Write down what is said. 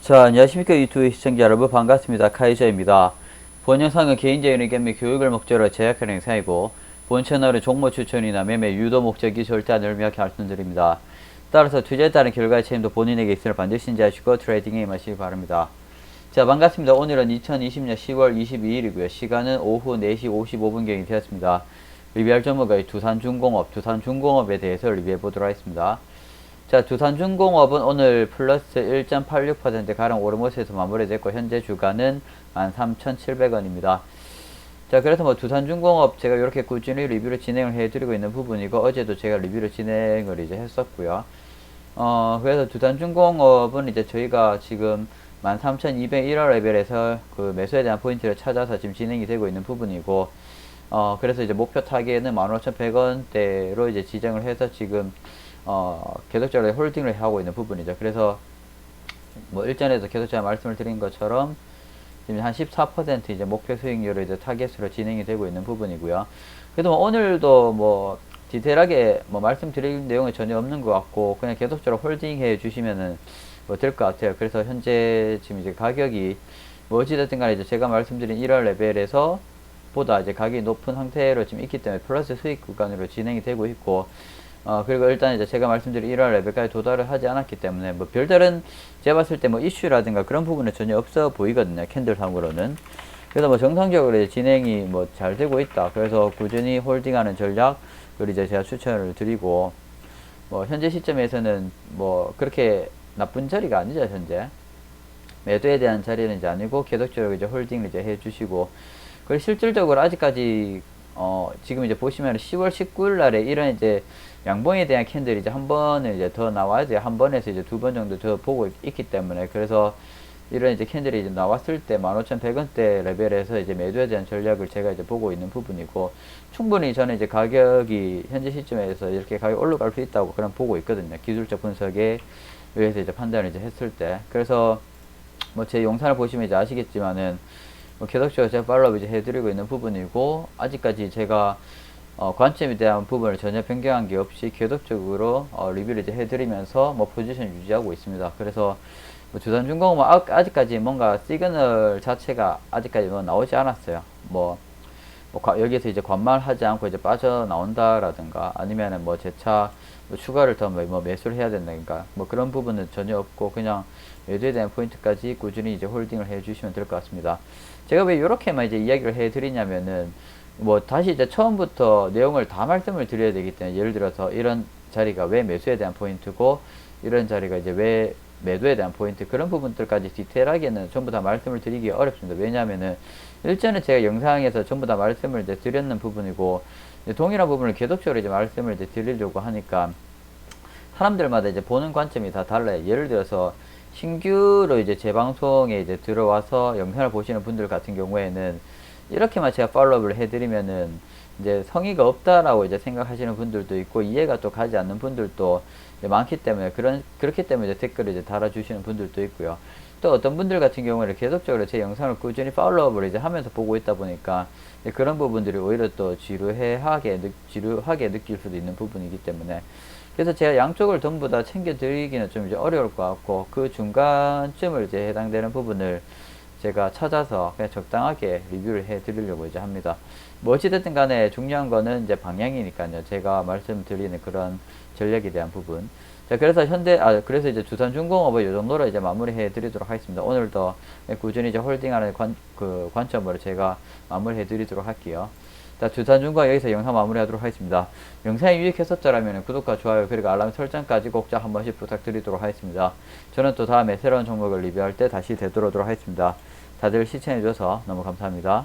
자, 안녕하십니까 유튜브 시청자 여러분 반갑습니다. 카이저입니다. 본 영상은 의견 및 교육을 목적으로 제작하는 영상이고 본 채널은 종목 추천이나 매매 유도 목적이 절대 안 명확히 말씀드립니다. 따라서 투자에 따른 결과의 책임도 본인에게 있음을 반드시 인지하시고 트레이딩에 임하시기 바랍니다. 자, 반갑습니다. 오늘은 2020년 10월 22일이고요. 시간은 오후 4시 55분경이 되었습니다. 리뷰할 종목의 두산중공업, 두산중공업에 대해서 리뷰해 보도록 하겠습니다. 자, 두산중공업은 오늘 플러스 1.86% 가량 오르모스에서 마무리됐고 현재 주가는 13,700원입니다. 자, 그래서 뭐 두산중공업 제가 이렇게 꾸준히 리뷰를 진행을 해드리고 있는 부분이고 어제도 제가 리뷰를 진행을 이제 했었고요. 어, 그래서 두산중공업은 이제 저희가 지금 13,201원 레벨에서 그 매수에 대한 포인트를 찾아서 지금 진행이 되고 있는 부분이고 어, 그래서 이제 목표 타겟은 15,100원대로 이제 지정을 해서 지금 어, 계속적으로 홀딩을 하고 있는 부분이죠. 그래서 뭐 일전에도 계속 제가 말씀을 드린 것처럼 지금 한 14% 이제 목표 수익률을 이제 타겟으로 진행이 되고 있는 부분이고요. 그래도 뭐 오늘도 뭐 디테일하게 뭐 말씀드릴 내용이 전혀 없는 것 같고 그냥 계속적으로 홀딩해 주시면은 뭐 될 것 같아요. 그래서 현재 지금 이제 가격이 뭐 어찌됐든 간에 이제 제가 말씀드린 1월 레벨에서 보다 이제 가격이 높은 상태로 지금 있기 때문에 플러스 수익 구간으로 진행이 되고 있고 어, 그리고 일단 이제 제가 말씀드린 1월 레벨까지 도달을 하지 않았기 때문에 뭐 별다른 제가 봤을 때 뭐 이슈라든가 그런 부분은 전혀 없어 보이거든요. 캔들 상으로는. 그래서 뭐 정상적으로 진행이 뭐 잘 되고 있다. 그래서 꾸준히 홀딩하는 전략, 그리고 이제 제가 추천을 드리고, 뭐 현재 시점에서는 뭐 그렇게 나쁜 자리가 아니죠, 현재. 매도에 대한 자리는 이제 아니고 계속적으로 이제 홀딩을 이제 해주시고, 그리고 실질적으로 아직까지 어 지금 이제 보시면 10월 19일 날에 이런 이제 양봉에 대한 캔들이 이제 한 번은 이제 더 나와야 돼요. 한 번에서 이제 두 번 정도 더 보고 있, 있기 때문에 그래서 이런 이제 캔들이 이제 나왔을 때 15,100원대 레벨에서 이제 매도에 대한 전략을 제가 이제 보고 있는 부분이고 충분히 저는 이제 가격이 현재 시점에서 이렇게 가격 올라갈 수 있다고 그런 보고 있거든요. 기술적 분석에 의해서 이제 판단을 이제 했을 때 그래서 뭐 제 영상을 보시면 이제 아시겠지만은 뭐 계속적으로 제가 팔로우 이제 해드리고 있는 부분이고 아직까지 제가 어, 관점에 대한 부분을 전혀 변경한 게 없이 계속적으로 어, 리뷰를 이제 해드리면서 뭐 포지션 유지하고 있습니다. 그래서 뭐 두산중공업은 아, 아직까지 뭔가 시그널 자체가 아직까지 뭐 나오지 않았어요. 뭐, 뭐 과- 여기에서 이제 관말하지 않고 이제 빠져 나온다라든가 아니면은 뭐뭐 추가를 더뭐 매수를 해야 된다든가 뭐 그런 부분은 전혀 없고 그냥 매도에 대한 포인트까지 꾸준히 이제 홀딩을 해 주시면 될 것 같습니다. 제가 왜 이렇게만 이제 이야기를 해 드리냐면은 뭐 다시 이제 처음부터 내용을 다 말씀을 드려야 되기 때문에 예를 들어서 이런 자리가 왜 매수에 대한 포인트고 이런 자리가 이제 왜 매도에 대한 포인트 그런 부분들까지 디테일하게는 전부 다 말씀을 드리기 어렵습니다. 왜냐하면은 일전에 제가 영상에서 전부 다 말씀을 이제 드렸는 부분이고 동일한 부분을 계속적으로 이제 말씀을 이제 드리려고 하니까 사람들마다 이제 보는 관점이 다 달라요. 예를 들어서 신규로 이제 제 방송에 이제 들어와서 영상을 보시는 분들 같은 경우에는 이렇게만 제가 팔로우를 해드리면은 이제 성의가 없다라고 이제 생각하시는 분들도 있고 이해가 또 가지 않는 분들도 많기 때문에 그런 그렇기 때문에 이제 댓글을 이제 달아주시는 분들도 있고요. 또 어떤 분들 같은 경우에는 계속적으로 제 영상을 꾸준히 팔로우를 이제 하면서 보고 있다 보니까 그런 부분들이 오히려 또 지루해하게 느, 지루하게 느낄 수도 있는 부분이기 때문에 그래서 제가 양쪽을 전부 다 챙겨 드리기는 좀 이제 어려울 것 같고 그 중간쯤을 이제 해당되는 부분을 제가 찾아서 그냥 적당하게 리뷰를 해 드리려고 이제 합니다. 뭐 어찌됐든 간에 중요한 거는 이제 방향이니까요. 제가 말씀드리는 그런 전략에 대한 부분. 자, 그래서 현대, 아, 그래서 이제 두산중공업을 이 정도로 이제 마무리 해 드리도록 하겠습니다. 오늘도 꾸준히 이제 홀딩하는 관, 그 관점으로 제가 마무리 해 드리도록 할게요. 자, 두산중공업 여기서 영상 마무리 하도록 하겠습니다. 영상이 유익했었더라면 구독과 좋아요 그리고 알람 설정까지 꼭 한 번씩 부탁드리도록 하겠습니다. 저는 또 다음에 새로운 종목을 리뷰할 때 다시 되돌아오도록 하겠습니다. 다들 시청해주셔서 너무 감사합니다.